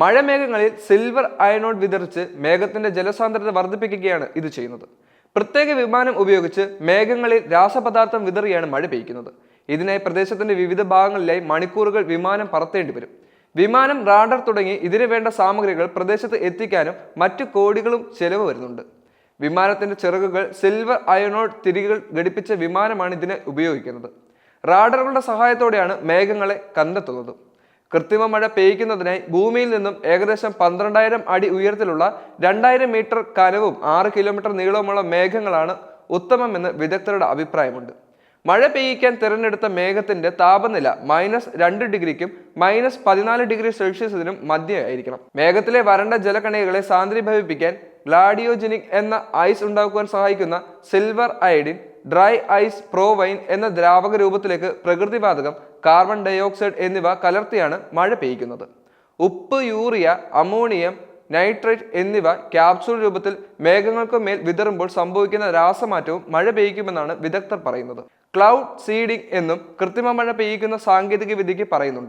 മഴമേഘങ്ങളിൽ silver അയനോഡ് വിതറിച്ച് മേഘത്തിന്റെ ജലസാന്ദ്രത വർദ്ധിപ്പിക്കുകയാണ് ഇത് ചെയ്യുന്നത്. പ്രത്യേക വിമാനം ഉപയോഗിച്ച് മേഘങ്ങളിൽ രാസപദാർത്ഥം വിതറിയാണ് മഴ പെയ്യ്ക്കുന്നത് ഇതിനായി പ്രദേശത്തിന്റെ വിവിധ ഭാഗങ്ങളിലായി മണിക്കൂറുകൾ വിമാനം പറത്തേണ്ടി വരും. വിമാനം റാഡർ തുടങ്ങി ഇതിനു വേണ്ട സാമഗ്രികൾ പ്രദേശത്ത് എത്തിക്കാനും മറ്റു കോടികളും ചെലവ് വരുന്നുണ്ട്. വിമാനത്തിന്റെ ചിറകുകൾ സിൽവർ അയണോഡ് തിരികൾ ഘടിപ്പിച്ച വിമാനമാണ് ഇതിനെ ഉപയോഗിക്കുന്നത്. റാഡറുകളുടെ സഹായത്തോടെയാണ് മേഘങ്ങളെ കണ്ടെത്തുന്നത്. കൃത്രിമ മഴ പെയ്യ്ക്കുന്നതിനായി ഭൂമിയിൽ നിന്നും ഏകദേശം പന്ത്രണ്ടായിരം അടി ഉയരത്തിലുള്ള രണ്ടായിരം മീറ്റർ കനവും ആറ് കിലോമീറ്റർ നീളവുമുള്ള മേഘങ്ങളാണ് ഉത്തമമെന്ന് വിദഗ്ധരുടെ അഭിപ്രായമുണ്ട്. മഴ പെയ്യിക്കാൻ തിരഞ്ഞെടുത്ത മേഘത്തിന്റെ താപനില മൈനസ് രണ്ട് ഡിഗ്രിക്കും മൈനസ് പതിനാല് ഡിഗ്രി സെൽഷ്യസിനും മധ്യമായിരിക്കണം മേഘത്തിലെ വരണ്ട ജലകണികകളെ സാന്ദ്രീഭവിപ്പിക്കാൻ ഗ്ലാഡിയോജനിക് എന്ന ഐസ് ഉണ്ടാക്കുവാൻ സഹായിക്കുന്ന silver iodine dry ice propane എന്ന ദ്രാവക രൂപത്തിലേക്ക് പ്രകൃതിവാതകം കാർബൺ ഡയോക്സൈഡ് എന്നിവ കലർത്തിയാണ് മഴ പെയ്യ്ക്കുന്നത് ഉപ്പ് യൂറിയ അമോണിയം നൈട്രേറ്റ് എന്നിവ ക്യാപ്സൂൾ രൂപത്തിൽ മേഘങ്ങൾക്ക് മേൽ വിതറുമ്പോൾ സംഭവിക്കുന്ന രാസമാറ്റവും മഴ പെയ്യ്ക്കുമെന്നാണ് വിദഗ്ധർ പറയുന്നത്. ക്ലൗഡ് സീഡിംഗ് എന്നും കൃത്രിമ മഴ പെയ്യിക്കുന്ന സാങ്കേതിക വിദ്യയ്ക്ക് പറയുന്നുണ്ട്.